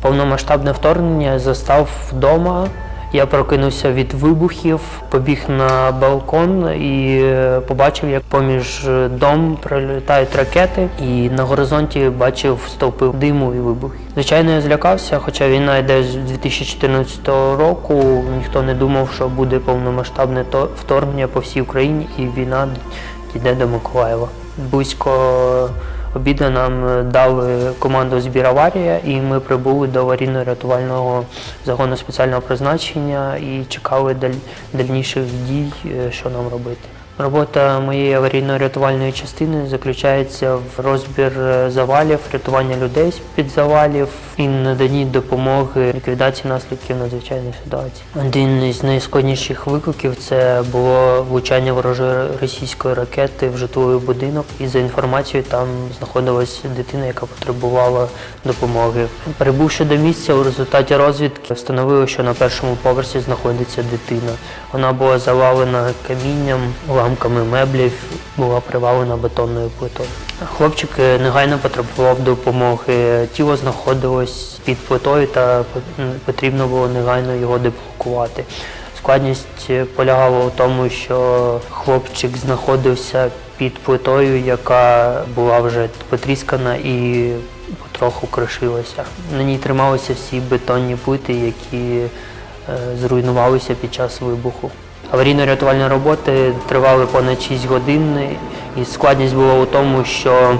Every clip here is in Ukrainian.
Повномасштабне вторгнення застав вдома. Я прокинувся від вибухів, побіг на балкон і е, побачив, як поміж дом прилітають ракети, і на горизонті бачив стовпи диму і вибухів. Звичайно, я злякався, хоча війна йде з 2014 року. Ніхто не думав, що буде повномасштабне вторгнення по всій Україні, і війна йде до Миколаєва. Близько обіду нам е, дали команду збір аварія, і ми прибули до аварійно-рятувального загону спеціального призначення і чекали даль- дальніших дій, е, що нам робити. Робота моєї аварійно-рятувальної частини заключається в розбір е, завалів, рятування людей з-під завалів і наданні допомоги ліквідації наслідків надзвичайних ситуацій. Один із найскладніших викликів це було влучання ворожої російської ракети в житловий будинок. І за інформацією, там знаходилась дитина, яка потребувала допомоги. Прибувши до місця, у результаті розвідки встановили, що на першому поверсі знаходиться дитина. Вона була завалена камінням, уламками меблів, була привалена бетонною плитою. Хлопчик е, негайно потребував допомоги. Тіло знаходилось під плитою та потрібно було негайно його деблокувати. Складність е, полягала у тому, що хлопчик знаходився під плитою, яка була вже потріскана і потроху кришилася. На ній трималися всі бетонні плити, які е, зруйнувалися під час вибуху. Аварійно-рятувальні роботи тривали понад 6 годин, і складність була у тому, що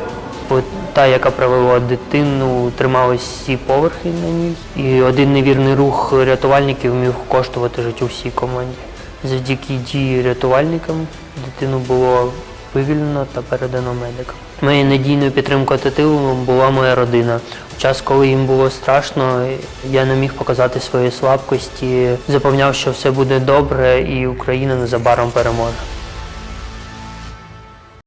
та, яка провела дитину, трималась всі поверхи на ній. І один невірний рух рятувальників міг коштувати життю всій команді. Завдяки дії рятувальникам дитину було вивільнено та передано медикам. Моєю надійною підтримкою та була моя родина. У час, коли їм було страшно, я не міг показати свої слабкості, запевняв, що все буде добре і Україна незабаром переможе.